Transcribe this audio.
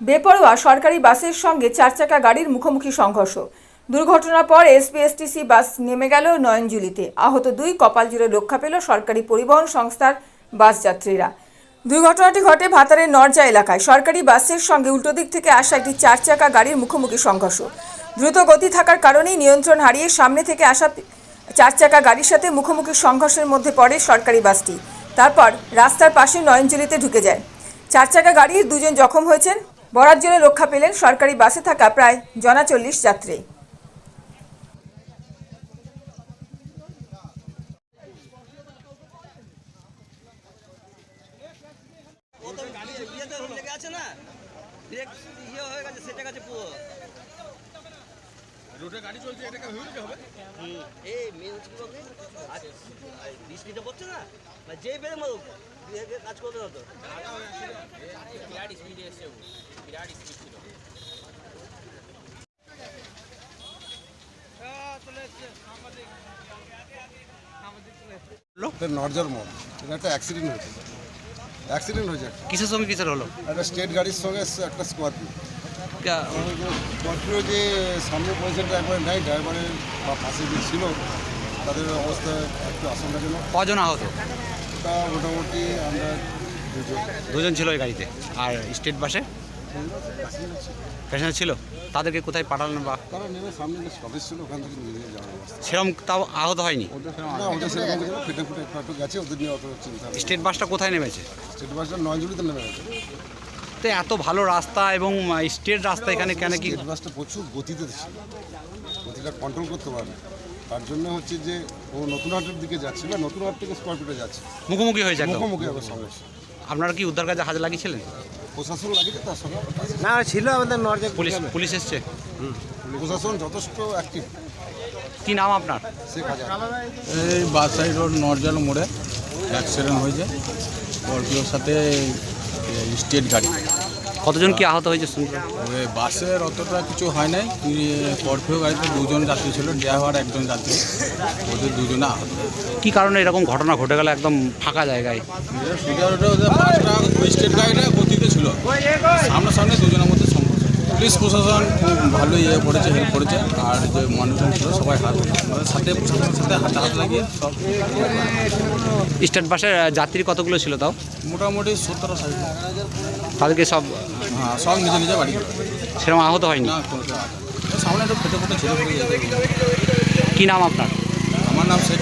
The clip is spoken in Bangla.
বেপরোয়া সরকারি বাসের সঙ্গে চার চাকা গাড়ির মুখোমুখি সংঘর্ষ। দুর্ঘটনার পর এসপিএসটিসি বাস নেমে গেল নয়নজুলিতে। আহত দুই কপাল জুড়ে রক্ষা পেল সরকারি পরিবহন সংস্থার বাস যাত্রীরা। দুর্ঘটনাটি ঘটে ভাতারের নরজা এলাকায়। সরকারি বাসের সঙ্গে উল্টো দিক থেকে আসা একটি চার চাকা গাড়ির মুখোমুখি সংঘর্ষ। দ্রুত গতি থাকার কারণেই নিয়ন্ত্রণ হারিয়ে সামনে থেকে আসা চার চাকা গাড়ির সাথে মুখোমুখি সংঘর্ষের মধ্যে পড়ে সরকারি বাসটি। তারপর রাস্তার পাশে নয়নজুলিতে ঢুকে যায়। চার চাকা গাড়ির দুজন জখম হয়েছেন। বরাত জন্য রক্ষা পেলেন সরকারি বাসে থাকা প্রায় জনা চল্লিশ যাত্রী। তো রোডে গাড়ি চলছে এটাকে হুইলকে হবে এই হচ্ছে কি আজ আজ বৃষ্টিটা পড়ছে না বেড়ে মারুক কাজ করতে হতো এটা নর্জার মোড় এটা একটা অ্যাক্সিডেন্ট হয়েছে। অ্যাক্সিডেন্ট হয়েছে একটা। কিসের সঙ্গে কিসের হলো? একটা স্টেট গাড়ির সঙ্গে একটা স্করপিও কা- স্করপিও যে সামনে ড্রাইভারের বা পাশে যে ছিল তাদের অবস্থা একটু আশঙ্কাজনক। কজন আহত? তা মোটামুটি আমরা দুজন। দুজন ছিল ওই গাড়িতে। আর স্টেট বাসে প্যাসেঞ্জার ছিল? তাদেরকে কোথায় পাঠালেন বা? তারা নেমে সামনে যে স্টপেজ ছিল ওখান থেকে নিয়ে যাওয়ার সেরকম তাও আহত হয়নি? ওদের সেরকম ফেটে ফুটে একটু একটু গেছে ওদের নিয়ে অত চিন্তা নেই। স্টেট বাসটা কোথায় নেমেছে? স্টেট বাসটা নয়জুলিতে নেমে গেছে। তো এত ভালো রাস্তা এবং স্টেট রাস্তা এখানে কেন কি? স্টেট বাসটা প্রচুর গতিতে ছিল। গতিটা কন্ট্রোল করতে পারে তার জন্য হচ্ছে যে ও নতুন হাটের দিকে যাচ্ছে না নতুন হাট থেকে স্কোয়ার ফিটে যাচ্ছে। মুখোমুখি হয়ে একদম? মুখোমুখি আবার সমস্যা আপনারা কি উদ্ধার কাজে হাজার লাগিয়েছিলেন? প্রশাসন লাগিয়েছে তার সঙ্গে না ছিল আমাদের নর্জে পুলিশ পুলিশ এসছে। প্রশাসন যথেষ্ট অ্যাক্টিভ কি নাম আপনার? শেখ হাজার। এই বাসাই রোড নরজাল মোড়ে অ্যাক্সিডেন্ট হয়েছে। স্করপিওর সাথে স্টেট গাড়ি। কতজন কি আহত হয়েছে শুনলেন বাসের অতটা কিছু হয় নাই। স্করপিও গাড়িতে দুজন যাত্রী ছিল ড্রাইভার একজন যাত্রী। ওদের দুজনে আহত কি কারণে এরকম ঘটনা ঘটে গেল? একদম ফাঁকা জায়গায়। সোজা রোডে ওদের বাসটা স্টেট গাড়িটা গতিতে ছিল সামনাসামনি দুজনের মধ্যে সংঘর্ষ পুলিশ প্রশাসন খুব ভালো ইয়ে করেছে হেল্প করেছে। আর যে মানুষজন ছিল সবাই হাত সাথে প্রশাসনের সাথে হাতে হাত লাগিয়ে সব স্টেট বাসের যাত্রী কতগুলো ছিল তাও? মোটামুটি সতেরো ষাট তাদেরকে সব হ্যাঁ সব নিজে নিজে বাড়ি সেরকম আহত হয়নি? না কোনো। সামনে একটু ফেটে ফুটে ছেলে কি নাম আপনার? আমার নাম শেখ